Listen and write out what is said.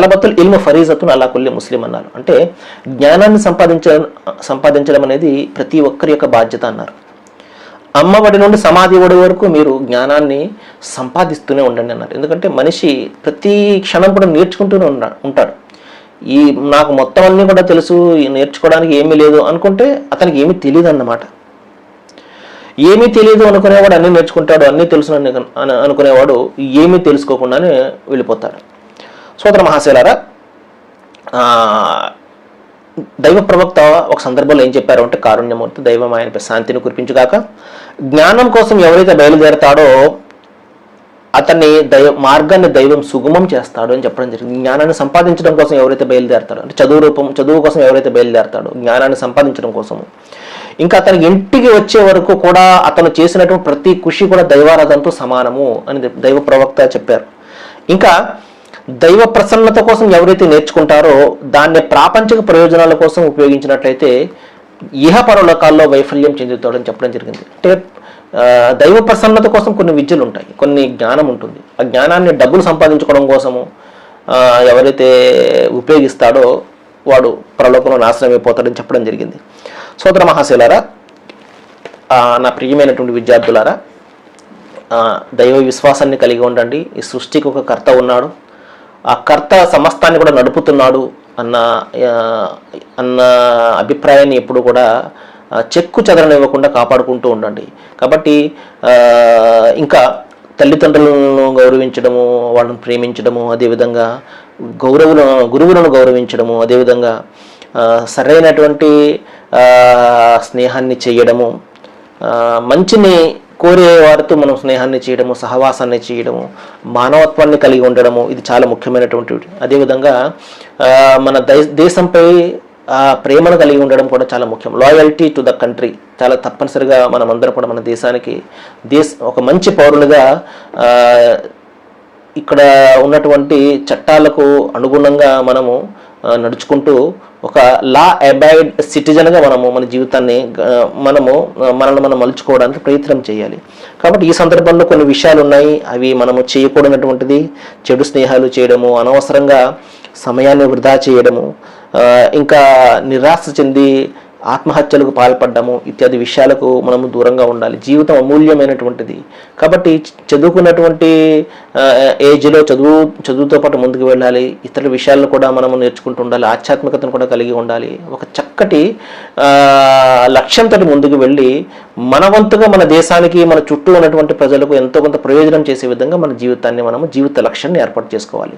తలబతుల్ ఇల్మ ఫరీజతున్ అలా కొల్లి ముస్లిం అన్నారు. అంటే జ్ఞానాన్ని సంపాదించడం సంపాదించడం అనేది ప్రతి ఒక్కరి యొక్క బాధ్యత అన్నారు. అమ్మఒడి నుండి సమాధి ఒడి వరకు మీరు జ్ఞానాన్ని సంపాదిస్తూనే ఉండండి అన్నారు. ఎందుకంటే మనిషి ప్రతి క్షణం కూడా నేర్చుకుంటూనే ఉంటాడు. ఈ నాకు మొత్తం అన్నీ కూడా తెలుసు నేర్చుకోవడానికి ఏమీ లేదు అనుకుంటే అతనికి ఏమీ తెలియదు అన్నమాట ఏమీ తెలియదు అనుకునేవాడు అన్నీ నేర్చుకుంటాడు అన్నీ తెలుసు అని అనుకునేవాడు ఏమీ తెలుసుకోకుండానే వెళ్ళిపోతాడు. సోదర మహాశైలారా దైవ ప్రవక్త ఒక సందర్భంలో ఏం చెప్పారు అంటే కారుణ్యమూర్తి దైవం ఆయనపై శాంతిని కురిపించుగాక జ్ఞానం కోసం ఎవరైతే బయలుదేరతాడో అతన్ని దైవ మార్గాన్ని దైవం సుగమం చేస్తాడు అని చెప్పడం జరిగింది. జ్ఞానాన్ని సంపాదించడం కోసం ఎవరైతే బయలుదేరతాడో అంటే చదువు రూపం చదువు కోసం ఎవరైతే బయలుదేరతాడో జ్ఞానాన్ని సంపాదించడం కోసము. ఇంకా అతని ఇంటికి వచ్చే వరకు కూడా అతను చేసినటువంటి ప్రతి కృషి కూడా దైవారాధనతో సమానము అని దైవ ప్రవక్త చెప్పారు. ఇంకా దైవ ప్రసన్నత కోసం ఎవరైతే నేర్చుకుంటారో దాన్ని ప్రాపంచిక ప్రయోజనాల కోసం ఉపయోగించినట్లయితే ఇహ పరలోకాల్లో వైఫల్యం చెందుతాడని చెప్పడం జరిగింది. అంటే దైవ ప్రసన్నత కోసం కొన్ని విద్యలు ఉంటాయి కొన్ని జ్ఞానం ఉంటుంది. ఆ జ్ఞానాన్ని డబ్బులు సంపాదించుకోవడం కోసము ఎవరైతే ఉపయోగిస్తాడో వాడు పరలోకంలో నాశనం అయిపోతాడని చెప్పడం జరిగింది. సోదర మహాశైలారా నా ప్రియమైనటువంటి విద్యార్థులారా దైవ విశ్వాసాన్ని కలిగి ఉండండి. ఈ సృష్టికి ఒక కర్త ఉన్నాడు. ఆ కర్త సమస్తాన్ని కూడా నడుపుతున్నాడు అన్న అన్న అభిప్రాయాన్ని ఎప్పుడు కూడా చెక్కు చెక్కు చెదరనివ్వకుండా కాపాడుకుంటూ ఉండండి. కాబట్టి ఇంకా తల్లిదండ్రులను గౌరవించడము వాళ్ళని ప్రేమించడము అదేవిధంగా గౌరవులను గురువులను గౌరవించడము అదేవిధంగా సరైనటువంటి స్నేహాన్ని చేయడము మంచిని కోరే వారితో మనం స్నేహాన్ని చేయడము సహవాసాన్ని చేయడము మానవత్వాన్ని కలిగి ఉండడము ఇది చాలా ముఖ్యమైనటువంటి అదేవిధంగా మన దేశంపై ఆ, ప్రేమను కలిగి ఉండడం కూడా చాలా ముఖ్యం. లాయల్టీ టు ద కంట్రీ చాలా తప్పనిసరిగా మనమందరం కూడా మన దేశానికి దేశ ఒక మంచి పౌరులుగా ఇక్కడ ఉన్నటువంటి చట్టాలకు అనుగుణంగా మనము నడుచుకుంటూ ఒక లా అబైడ్ సిటిజన్గా మనము మన జీవితాన్ని మనము మనల్ని మనం మలుచుకోవడానికి ప్రయత్నం చేయాలి. కాబట్టి ఈ సందర్భంలో కొన్ని విషయాలు ఉన్నాయి అవి మనము చేయకూడనటువంటిది చెడు స్నేహాలు చేయడము అనవసరంగా సమయాన్ని వృధా చేయడము ఇంకా నిరాశ చెంది ఆత్మహత్యలకు పాల్పడ్డము ఇత్యాది విషయాలకు మనము దూరంగా ఉండాలి. జీవితం అమూల్యమైనటువంటిది. కాబట్టి చదువుకున్నటువంటి ఏజ్లో చదువు చదువుతో పాటు ముందుకు వెళ్ళాలి. ఇతర విషయాలను కూడా మనము నేర్చుకుంటూ ఉండాలి. ఆధ్యాత్మికతను కూడా కలిగి ఉండాలి. ఒక చక్కటి లక్ష్యంతో ముందుకు వెళ్ళి మన వంతుగా మన దేశానికి మన చుట్టూ ఉన్నటువంటి ప్రజలకు ఎంతో కొంత ప్రయోజనం చేసే విధంగా మన జీవితాన్ని మనము జీవిత లక్ష్యాన్ని ఏర్పాటు చేసుకోవాలి.